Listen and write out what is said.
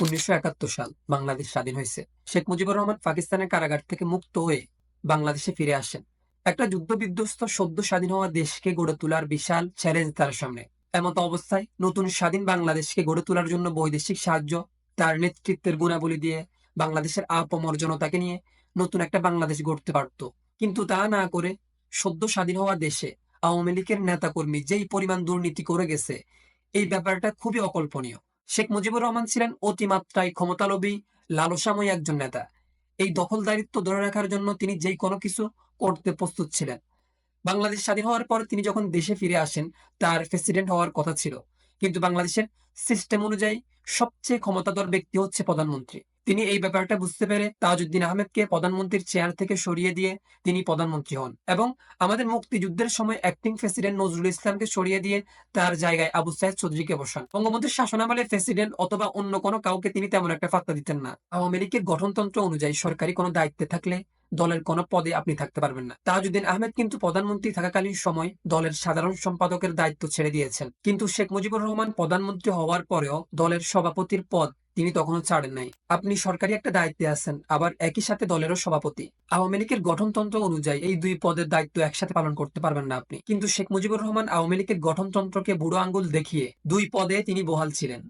উনিশশো একাত্তর সাল বাংলাদেশ স্বাধীন হয়েছে। শেখ মুজিবুর রহমান পাকিস্তানের কারাগার থেকে মুক্ত হয়ে বাংলাদেশে ফিরে আসেন। একটা যুদ্ধ বিধ্বস্ত সদ্য স্বাধীন হওয়া দেশকে গড়ে তোলার বিশাল চ্যালেঞ্জ তার সামনে। এমত অবস্থায় নতুন স্বাধীন বাংলাদেশকে গড়ে তোলার জন্য বৈদেশিক সাহায্য তার নেতৃত্বের গুণাবলী দিয়ে বাংলাদেশের আপমর জনতাকে নিয়ে নতুন একটা বাংলাদেশ গড়তে পারত। কিন্তু তা না করে সদ্য স্বাধীন হওয়া দেশে আওয়ামী লীগের নেতাকর্মী যেই পরিমাণ দুর্নীতি করে গেছে, এই ব্যাপারটা খুবই অকল্পনীয়। শেখ মুজিবুর রহমান ছিলেন অতিমাত্রায় ক্ষমতালোভী, লালসাময়ী একজন নেতা। এই দখলদারিত্ব ধরে রাখার জন্য তিনি যে কোনো কিছু করতে প্রস্তুত ছিলেন। বাংলাদেশ স্বাধীন হওয়ার পর তিনি যখন দেশে ফিরে আসেন, তার প্রেসিডেন্ট হওয়ার কথা ছিল। কিন্তু বাংলাদেশের সিস্টেম অনুযায়ী সবচেয়ে ক্ষমতাধর ব্যক্তি হচ্ছে প্রধানমন্ত্রী। তিনি এই ব্যাপারটা বুঝতে পেরে তাজউদ্দিন আহমেদকে প্রধানমন্ত্রীর চেয়ার থেকে সরিয়ে দিয়ে তিনি প্রধানমন্ত্রী হন এবং আমাদের মুক্তিযুদ্ধের সময় অ্যাক্টিং প্রেসিডেন্ট নজরুল ইসলামকে সরিয়ে দিয়ে তার জায়গায় আবু সাহেদ চৌধুরীকে বসান। বঙ্গবন্ধুর শাসনামলে প্রেসিডেন্ট অথবা অন্য কোনো কাউকে তিনি তেমন একটা পাত্তা দিতেন না। আওয়ামী লীগের গঠনতন্ত্র অনুযায়ী সরকারি কোনো দায়িত্বে থাকলে দলের কোনো পদে আপনি থাকতে পারবেন না। তাজউদ্দিন আহমেদ কিন্তু প্রধানমন্ত্রী থাকাকালীন সময় দলের সাধারণ সম্পাদকের দায়িত্ব ছেড়ে দিয়েছেন। কিন্তু শেখ মুজিবুর রহমান প্রধানমন্ত্রী হওয়ার পরেও দলের সভাপতির পদ তিনি তখনও ছাড়েন নাই। আপনি সরকারি একটা দায়িত্বে আছেন, আবার একই সাথে দলেরও সভাপতি। আওয়ামী লীগের গঠনতন্ত্র অনুযায়ী এই দুই পদের দায়িত্ব একসাথে পালন করতে পারবেন না আপনি। কিন্তু শেখ মুজিবুর রহমান আওয়ামী লীগের গঠনতন্ত্রকে বুড়ো আঙ্গুল দেখিয়ে দুই পদে তিনি বহাল ছিলেন।